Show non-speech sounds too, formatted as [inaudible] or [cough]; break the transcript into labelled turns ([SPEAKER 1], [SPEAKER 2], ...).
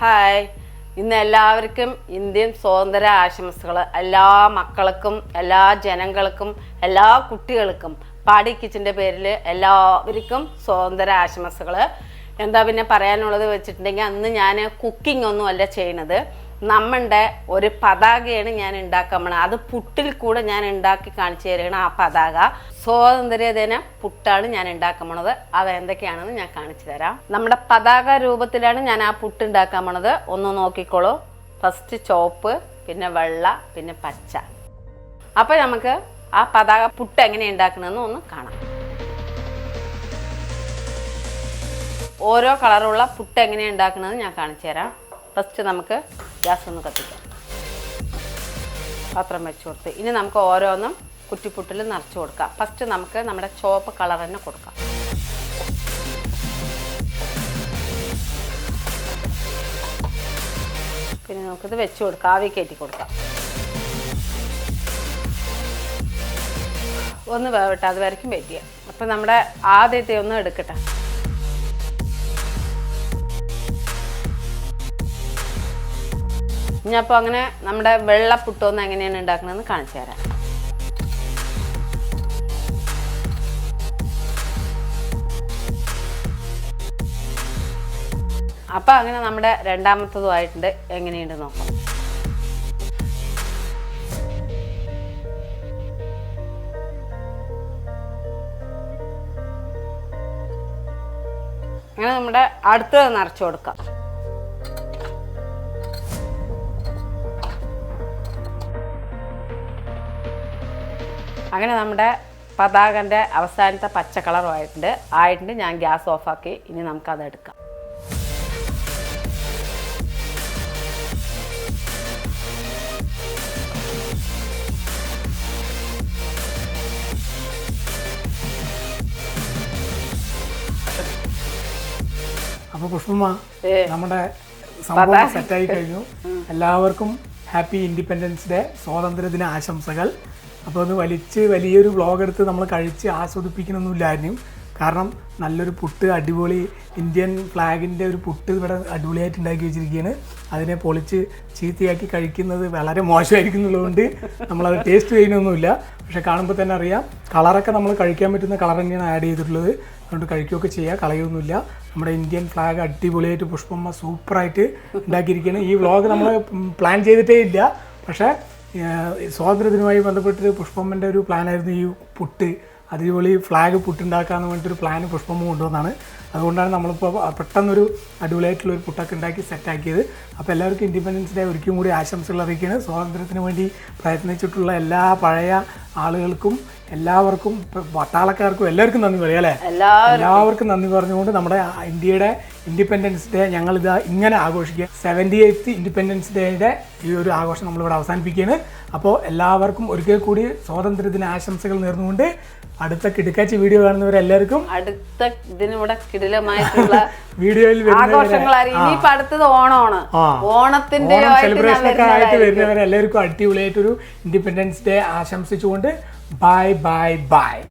[SPEAKER 1] Hi. ഇന്ന് എല്ലാവർക്കും Indian സ്വാതന്ത്ര്യ ആശംസകൾ എല്ലാ മക്കൾക്കും എല്ലാ ജനങ്ങൾക്കും എല്ലാ കുട്ടികൾക്കും പാടി കിച്ചന്റെ പേരിൽ എല്ലാവർക്കും സ്വാതന്ത്ര്യ ആശംസകൾ എന്താ പിന്നെ പറയാനുള്ളത് വെച്ചിട്ടുണ്ടെങ്കിൽ അന്ന് ഞാൻ കുക്കിംഗ് ഒന്നും അല്ല ചെയ്യണത്. നമ്മളുടെ ഒരു പതാകയാണ് ഞാൻ ഉണ്ടാക്കാൻ പോണത്. അത് പുട്ടിൽ കൂടെ ഞാൻ ഉണ്ടാക്കി കാണിച്ചു തരികയാണ് ആ പതാക. സ്വാതന്ത്ര്യദിന പുട്ടാണ് ഞാൻ ഉണ്ടാക്കാൻ പോണത്. അത് എന്തൊക്കെയാണെന്ന് ഞാൻ കാണിച്ചു തരാം. നമ്മുടെ പതാക രൂപത്തിലാണ് ഞാൻ ആ പുട്ട് ഉണ്ടാക്കാൻ പോണത്. ഒന്ന് നോക്കിക്കോളൂ. ഫസ്റ്റ് ചോപ്പ് പിന്നെ വെള്ള പിന്നെ പച്ച. അപ്പോൾ നമുക്ക് ആ പതാക പുട്ട് എങ്ങനെ ഉണ്ടാക്കണമെന്ന് ഒന്ന് കാണാം. ഓരോ കളറുള്ള പുട്ട് എങ്ങനെയാണ് ഉണ്ടാക്കണമെന്ന് ഞാൻ കാണിച്ചു തരാം. ഫസ്റ്റ് നമുക്ക് ഗ്യാസ് ഒന്ന് കത്തിക്കാം. പാത്രം വെച്ച് കൊടുത്ത്. ഇനി നമുക്ക് ഓരോന്നും കുറ്റിപ്പുട്ടിൽ നിറച്ച് കൊടുക്കാം. ഫസ്റ്റ് നമുക്ക് നമ്മുടെ ചുവപ്പ് കളർ തന്നെ കൊടുക്കാം. പിന്നെ നമുക്കിത് വെച്ച് കൊടുക്കാം. ആവി കയറ്റി കൊടുക്കാം. ഒന്ന് വേവട്ടെ അത് വരയ്ക്കും വെക്കുക അപ്പം നമ്മുടെ ആദ്യത്തെ ഒന്ന് എടുക്കട്ടെ. ഇനി അപ്പോൾ അങ്ങനെ നമ്മുടെ വെള്ളപ്പുട്ടൊന്ന് എങ്ങനെയാണ് ഉണ്ടാക്കണമെന്ന് കാണിച്ചു തരാം. അപ്പം അങ്ങനെ നമ്മുടെ രണ്ടാമത്തതുമായിട്ടുണ്ട് എങ്ങനെയുണ്ട് നോക്കാം. അങ്ങനെ നമ്മുടെ അടുത്തത് നിറച്ചു കൊടുക്കാം. അങ്ങനെ നമ്മുടെ പതാകന്റെ അവസാനത്തെ പച്ച കളറുമായിട്ടുണ്ട്. ആയിട്ടുണ്ട്. ഞാൻ ഗ്യാസ് ഓഫാക്കി. ഇനി നമുക്കത് എടുക്കാം.
[SPEAKER 2] അപ്പൊ പുഷ്പമ്മ നമ്മുടെ സംഭവം സെറ്റായി കഴിഞ്ഞു. എല്ലാവർക്കും ഹാപ്പി ഇൻഡിപെൻഡൻസ് ഡേ സ്വാതന്ത്ര്യദിന ആശംസകൾ. അപ്പോൾ ഒന്ന് വലിച്ച് വലിയൊരു വ്ളോഗ് എടുത്ത് നമ്മൾ കഴിച്ച് ആസ്വദിപ്പിക്കണമെന്നില്ലായിരുന്നു കാരണം നല്ലൊരു പുട്ട് അടിപൊളി ഇന്ത്യൻ ഫ്ലാഗിന്റെ ഒരു പുട്ട് ഇവിടെ അടിപൊളിയായിട്ട് ഉണ്ടാക്കി വെച്ചിരിക്കുകയാണ്. അതിനെ പൊളിച്ച് ചീത്തയാക്കി കഴിക്കുന്നത് വളരെ മോശമായിരിക്കും എന്നുള്ളതുകൊണ്ട് നമ്മളത് ടേസ്റ്റ് ചെയ്യുന്നൊന്നുമില്ല. പക്ഷേ കാണുമ്പോൾ തന്നെ അറിയാം കളറൊക്കെ നമ്മൾ കഴിക്കാൻ പറ്റുന്ന കളർ തന്നെയാണ് ആഡ് ചെയ്തിട്ടുള്ളത്. അതുകൊണ്ട് കഴിക്കുകയൊക്കെ ചെയ്യുക കളയൊന്നുമില്ല നമ്മുടെ ഇന്ത്യൻ ഫ്ലാഗ് അടിപൊളിയായിട്ട് പുഷ്പമ്മ സൂപ്പറായിട്ട് ഉണ്ടാക്കിയിരിക്കുകയാണ്. ഈ വ്ളോഗ് നമ്മൾ പ്ലാൻ ചെയ്തിട്ടേ ഇല്ല. പക്ഷേ സ്വാതന്ത്ര്യദിനവുമായി ബന്ധപ്പെട്ട് പുഷ്പമ്മന്റെ ഒരു പ്ലാനായിരുന്നു ഈ പുട്ട്. അടിപൊളി ഫ്ലാഗ് പുട്ടുണ്ടാക്കാന്ന് പറഞ്ഞിട്ടൊരു പ്ലാൻ പുഷ്പമ്മ കൊണ്ടുവന്നാണ്. അതുകൊണ്ടാണ് നമ്മളിപ്പോൾ പെട്ടെന്നൊരു അടിപൊളിയായിട്ടുള്ള ഒരു പുട്ടൊക്കെ ഉണ്ടാക്കി സെറ്റാക്കിയത് അപ്പോൾ എല്ലാവർക്കും ഇൻഡിപെൻഡൻസ് ഡേ ഒരിക്കലും കൂടി ആശംസകൾ അറിയിക്കുകയാണ്. സ്വാതന്ത്ര്യത്തിന് വേണ്ടി പ്രയത്നിച്ചിട്ടുള്ള എല്ലാ പഴയ ആളുകൾക്കും എല്ലാവർക്കും പട്ടാളക്കാർക്കും എല്ലാവർക്കും നന്ദി പറയാം അല്ലേ? എല്ലാവർക്കും. നന്ദി പറഞ്ഞുകൊണ്ട് നമ്മുടെ ഇന്ത്യയുടെ ഇൻഡിപെൻഡൻസ് ഡേ ഞങ്ങൾ ഇത് ഇങ്ങനെ ആഘോഷിക്കുക. സെവന്റി എയ്ത്ത് ഇൻഡിപെൻഡൻസ് ഡേയുടെ ഈ ഒരു ആഘോഷം നമ്മളിവിടെ അവസാനിപ്പിക്കുകയാണ്. അപ്പോൾ എല്ലാവർക്കും ഒരിക്കൽ കൂടി സ്വാതന്ത്ര്യദിന ആശംസകൾ നേർന്നുകൊണ്ട് അടുത്ത കിടക്കാച്ചി വീഡിയോ കാണുന്നവരെല്ലാവർക്കും
[SPEAKER 1] അടുത്ത ഇതിനൂടെ കിടിലമായിട്ടുള്ള [laughs]
[SPEAKER 2] വീഡിയോയിൽ
[SPEAKER 1] ആഘോഷങ്ങളായിരിക്കും അടുത്തത് ഓണമാണ്. ഓണത്തിന്റെ
[SPEAKER 2] സെലിബ്രേഷൻ ഒക്കെ ആയിട്ട് വരുന്നവരെല്ലാവർക്കും അടിപൊളിയായിട്ടൊരു ഇൻഡിപെൻഡൻസ് ഡേ ആശംസിച്ചുകൊണ്ട് Bye, bye, bye.